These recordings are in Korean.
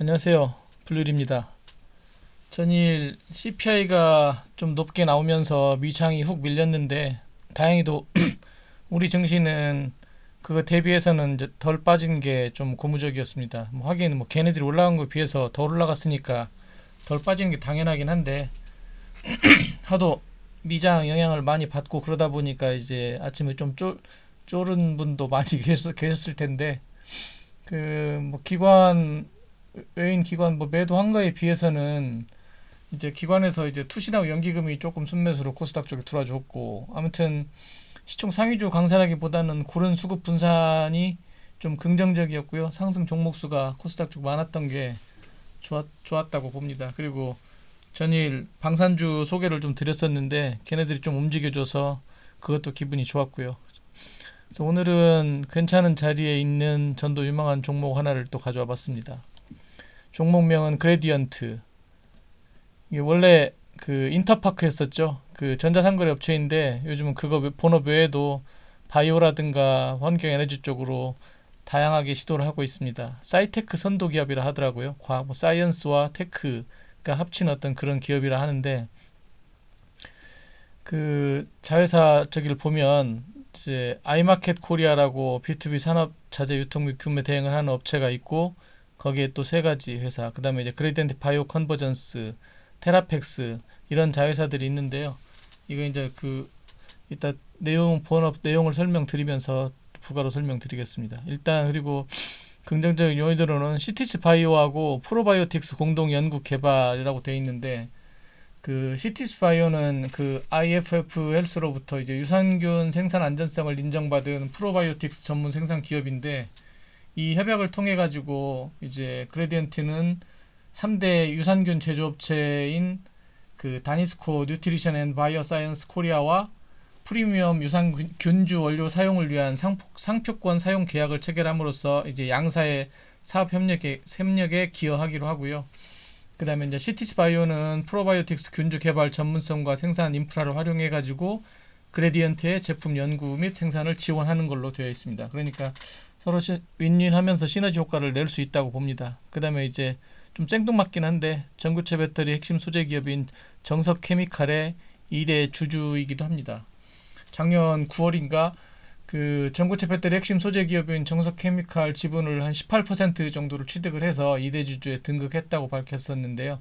안녕하세요. 블루리입니다. 전일 CPI가 좀 높게 나오면서 미창이 훅 밀렸는데 다행히도 우리 증시는 그거 대비해서는 덜 빠진 게 좀 고무적이었습니다. 뭐 하긴 뭐 걔네들이 올라간 거에 비해서 덜 올라갔으니까 덜 빠지는 게 당연하긴 한데 하도 미장 영향을 많이 받고 그러다 보니까 이제 아침에 좀 쫄, 쫄은 분도 많이 계셨, 계셨을 텐데 그 뭐 기관 외인 기관 뭐 매도한 거에 비해서는 이제 기관에서 이제 투신하고 연기금이 조금 순매수로 코스닥 쪽에 들어와줬고 아무튼 시총 상위주 강산하기보다는 고른 수급 분산이 좀 긍정적이었고요. 상승 종목 수가 코스닥 쪽 많았던 게 좋았, 좋았다고 봅니다. 그리고 전일 방산주 소개를 좀 드렸었는데 걔네들이 좀 움직여줘서 그것도 기분이 좋았고요. 그래서 오늘은 괜찮은 자리에 있는 전도 유망한 종목 하나를 또 가져와 봤습니다. 종목명은 그레디언트. 이게 원래 그 인터파크 했었죠. 그 전자상거래 업체인데 요즘은 그거 외- 본업 외에도 바이오라든가 환경 에너지 쪽으로 다양하게 시도를 하고 있습니다. 사이테크 선도 기업이라 하더라고요. 과학, 뭐 사이언스와 테크가 합친 어떤 그런 기업이라 하는데 그 자회사 저기를 보면 이제 아이마켓 코리아라고 B2B 산업 자재 유통 및 구매 대행을 하는 업체가 있고 거기에 또 세 가지 회사, 그 다음에 이제 그레디언트 바이오 컨버전스, 테라펙스 이런 자회사들이 있는데요. 이거 이제 그 이따 내용 본업 내용을 설명드리면서 부가로 설명드리겠습니다. 일단 그리고 긍정적인 요인으로는 시티스 바이오하고 프로바이오틱스 공동 연구 개발이라고 돼 있는데 그 시티스 바이오는 그 IFF 헬스로부터 이제 유산균 생산 안전성을 인정받은 프로바이오틱스 전문 생산 기업인데 이 협약을 통해 가지고 이제 그레디언트는 3대 유산균 제조업체인 그 다니스코 뉴트리션 앤 바이오 사이언스 코리아와 프리미엄 유산균주 원료 사용을 위한 상표, 상표 권 사용 계약을 체결함으로써 이제 양사의 사업 협력에 협력에 기여하기로 하고요. 그다음에 이제 시티스 바이오는 프로바이오틱스 균주 개발 전문성과 생산 인프라를 활용해 가지고 그레디언트의 제품 연구 및 생산을 지원하는 걸로 되어 있습니다. 그러니까 서로 시, 윈윈하면서 시너지 효과를 낼 수 있다고 봅니다. 그다음에 이제 좀 생뚱맞긴 한데 전구체 배터리 핵심 소재 기업인 정석 케미칼의 1대 주주이기도 합니다. 작년 9월인가 그 전구체 배터리 핵심 소재 기업인 정석 케미칼 지분을 한 18% 정도를 취득을 해서 2대 주주에 등극했다고 밝혔었는데요.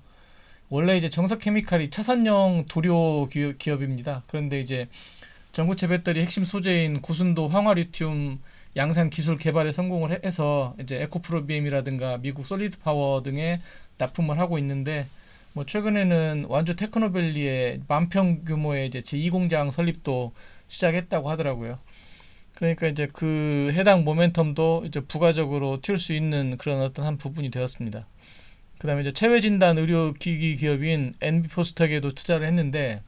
원래 이제 정석 케미칼이 차선용 도료 기- 기업입니다. 그런데 이제 전구체 배터리 핵심 소재인 고순도 황화리튬 양산 기술 개발에 성공을 해- 해서 이제 에코프로비엠이라든가 미국 솔리드 파워 등에 납품을 하고 있는데 뭐 최근에는 완주 테크노밸리에 만평 규모의 이제 제2 공장 설립도 시작했다고 하더라고요. 그러니까 이제 그 해당 모멘텀도 이제 부가적으로 튈 수 있는 그런 어떤 한 부분이 되었습니다. 그다음에 이제 체외 진단 의료 기기 기업인 NB포스텍에도 투자를 했는데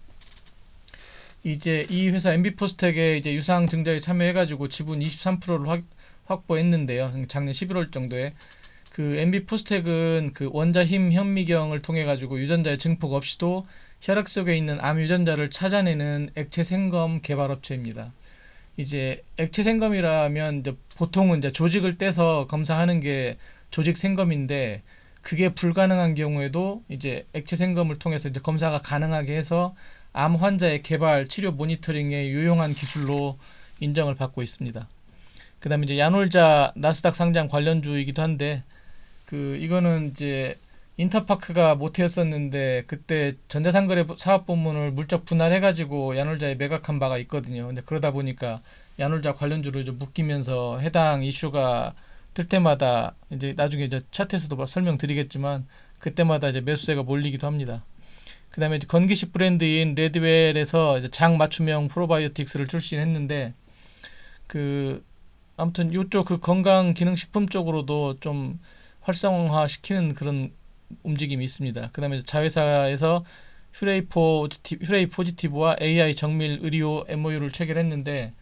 이제 이 회사 NB포스텍에 이제 유상 증자에 참여해가지고 지분 23%를 확, 확보했는데요. 작년 11월 정도에 그 NB포스텍은 그 원자 힘 현미경을 통해 가지고 유전자의 증폭 없이도 혈액 속에 있는 암 유전자를 찾아내는 액체 생검 개발 업체입니다. 이제 액체 생검이라면 이제 보통은 이제 조직을 떼서 검사하는 게 조직 생검인데 그게 불가능한 경우에도 이제 액체 생검을 통해서 이제 검사가 가능하게 해서 암 환자의 개발, 치료 모니터링에 유용한 기술로 인정을 받고 있습니다. 그다음에 이제 야놀자 나스닥 상장 관련주이기도 한데 그 이거는 이제 인터파크가 모태였었는데 그때 전자상거래 사업 부문을 물적 분할해가지고 야놀자에 매각한 바가 있거든요. 근데 그러다 보니까 야놀자 관련주로 좀 묶이면서 해당 이슈가 뜰 때마다 이제 나중에 이제 차트에서도 뭐 설명드리겠지만 그때마다 이제 매수세가 몰리기도 합니다. 그다음에 건기식 브랜드인 레드웰에서 이제 장 맞춤형 프로바이오틱스를 출시했는데 그 아무튼 이쪽 그 건강 기능 식품 쪽으로도 좀 활성화 시키는 그런 움직임이 있습니다. 그다음에 자회사에서 휴레이 포지티브, 휴레이 포지티브와 AI 정밀 의료 MOU를 체결했는데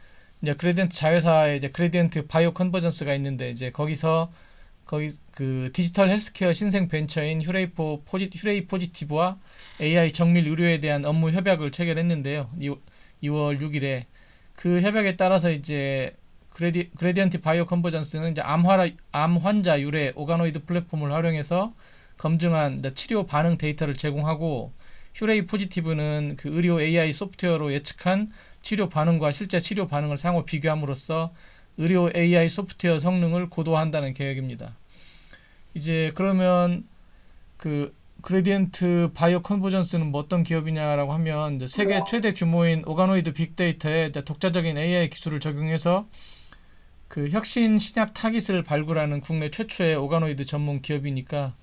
이제 그레디언트 자회사에 이제 그레디언트 바이오 컨버전스가 있는데 이제 거기서 거기 그 디지털 헬스케어 신생 벤처인 휴레이 포 포지, 휴레이 포지티브와 AI 정밀 의료에 대한 업무 협약을 체결했는데요. 2 월 6일에 그 협약에 따라서 이제 그레디, 그레디언트 바이오 컨버전스는 이제 암화, 암 환자 유래 오가노이드 플랫폼을 활용해서 검증한 치료 반응 데이터를 제공하고 휴레이 포지티브는 그 의료 AI 소프트웨어로 예측한 치료 반응과 실제 치료 반응을 상호 비교함으로써 의료 AI 소프트웨어 성능을 고도화한다는 계획입니다. 이제 그러면 그 그레디언트 바이오 컨버전스는 뭐 어떤 기업이냐라고 하면 이제 세계 최대 규모인 오가노이드 빅데이터에 독자적인 AI 기술을 적용해서 그 혁신 신약 타깃을 발굴하는 국내 최초의 오가노이드 전문 기업이니까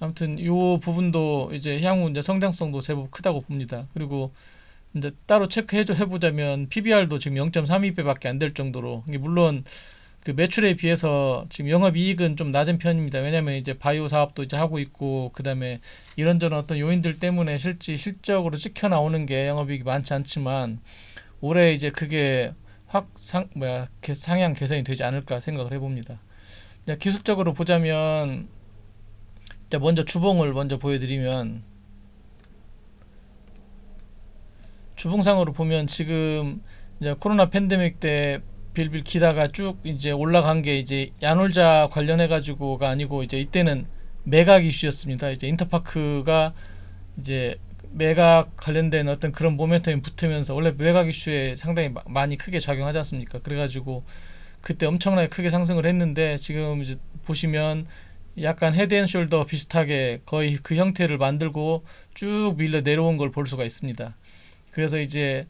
아무튼 요 부분도 이제 향후 이제 성장성도 제법 크다고 봅니다. 그리고 이제 따로 체크해 해보자면 PBR도 지금 0.32배밖에 안 될 정도로 물론 그 매출에 비해서 지금 영업 이익은 좀 낮은 편입니다. 왜냐하면 이제 바이오 사업도 이제 하고 있고 그다음에 이런저런 어떤 요인들 때문에 실제 실적으로 찍혀 나오는 게 영업 이익이 많지 않지만 올해 이제 그게 확 상 뭐야 개- 상향 개선이 되지 않을까 생각을 해봅니다. 기술적으로 보자면 먼저 주봉을 먼저 보여드리면 주봉상으로 보면 지금 이제 코로나 팬데믹 때 빌빌 기다가 쭉 이제 올라간 게 이제 야놀자 관련해 가지고가 아니고 이제 이때는 매각 이슈였습니다. 이제 인터파크가 이제 매각 관련된 어떤 그런 모멘텀이 붙으면서 원래 매각 이슈에 상당히 마- 많이 크게 작용하지 않습니까? 그래가지고 그때 엄청나게 크게 상승을 했는데 지금 이제 보시면 약간 헤드앤숄더 비슷하게 거의 그 형태를 만들고 쭉 밀려 내려온 걸 볼 수가 있습니다. 그래서 이제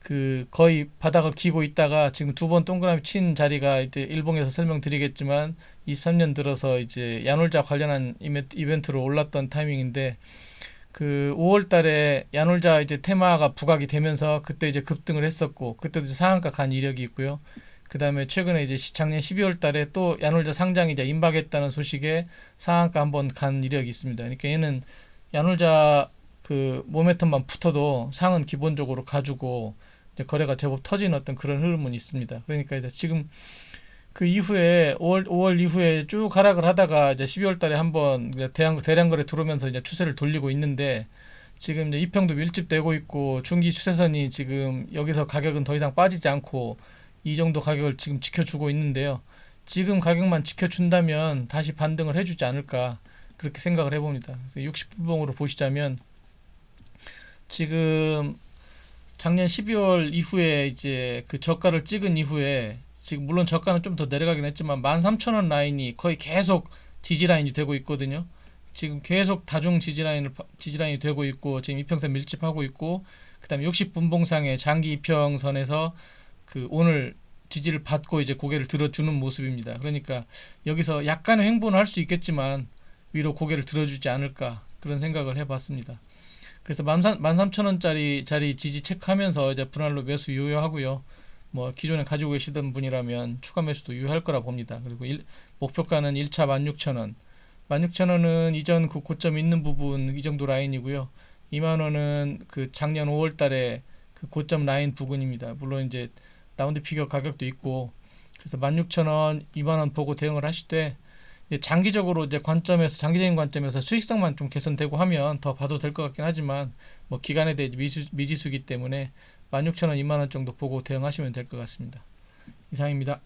그 거의 바닥을 기고 있다가 지금 두 번 동그라미 친 자리가 이제 일봉에서 설명드리겠지만 23년 들어서 이제 야놀자 관련한 이벤트, 이벤트로 올랐던 타이밍인데 그 5월 달에 야놀자 이제 테마가 부각이 되면서 그때 이제 급등을 했었고 그때도 상한가 간 이력이 있고요. 그다음에 최근에 이제 시- 작년 12월 달에 또 야놀자 상장이 이제 임박했다는 소식에 상한가 한번 간 이력이 있습니다. 그러니까 얘는 야놀자 그 모멘텀만 붙어도 상은 기본적으로 가지고 거래가 제법 터진 어떤 그런 흐름은 있습니다. 그러니까 이제 지금 그 이후에 5월 5월 이후에 쭉 하락을 하다가 이제 12월 달에 한번 대량 대량 거래 들어오면서 이제 추세를 돌리고 있는데 지금 이제 이평도 밀집되고 있고 중기 추세선이 지금 여기서 가격은 더 이상 빠지지 않고 이 정도 가격을 지금 지켜주고 있는데요. 지금 가격만 지켜준다면 다시 반등을 해주지 않을까 그렇게 생각을 해봅니다. 그래서 60분봉으로 보시자면 지금 작년 12월 이후에 이제 그 저가를 찍은 이후에 지금 물론 저가는 좀 더 내려가긴 했지만 13,000원 라인이 거의 계속 지지 라인이 되고 있거든요. 지금 계속 다중 지지 라인을 파- 지지 라인이 되고 있고 지금 이평선 밀집하고 있고 그다음에 60분봉상의 장기 이평선에서 그 오늘 지지를 받고 이제 고개를 들어주는 모습입니다. 그러니까 여기서 약간의 횡보는 할 수 있겠지만 위로 고개를 들어주지 않을까 그런 생각을 해봤습니다. 그래서 13,000원짜리 자리 지지 체크하면서 이제 분할로 매수 유효하고요. 뭐 기존에 가지고 계시던 분이라면 추가 매수도 유효할 거라 봅니다. 그리고 일, 목표가는 1차 16,000원. 16,000원은 이전 그 고점 있는 부분 이 정도 라인이고요. 2만 원은 그 작년 5월 달에 그 고점 라인 부근입니다. 물론 이제 라운드 피겨 가격도 있고 그래서 16,000원, 2만 원 보고 대응을 하시되 이제 장기적으로 이제 관점에서 장기적인 관점에서 수익성만 좀 개선되고 하면 더 봐도 될 것 같긴 하지만 뭐 기간에 대해 미수, 미지수기 때문에 16,000원, 2만 원 정도 보고 대응하시면 될 것 같습니다. 이상입니다.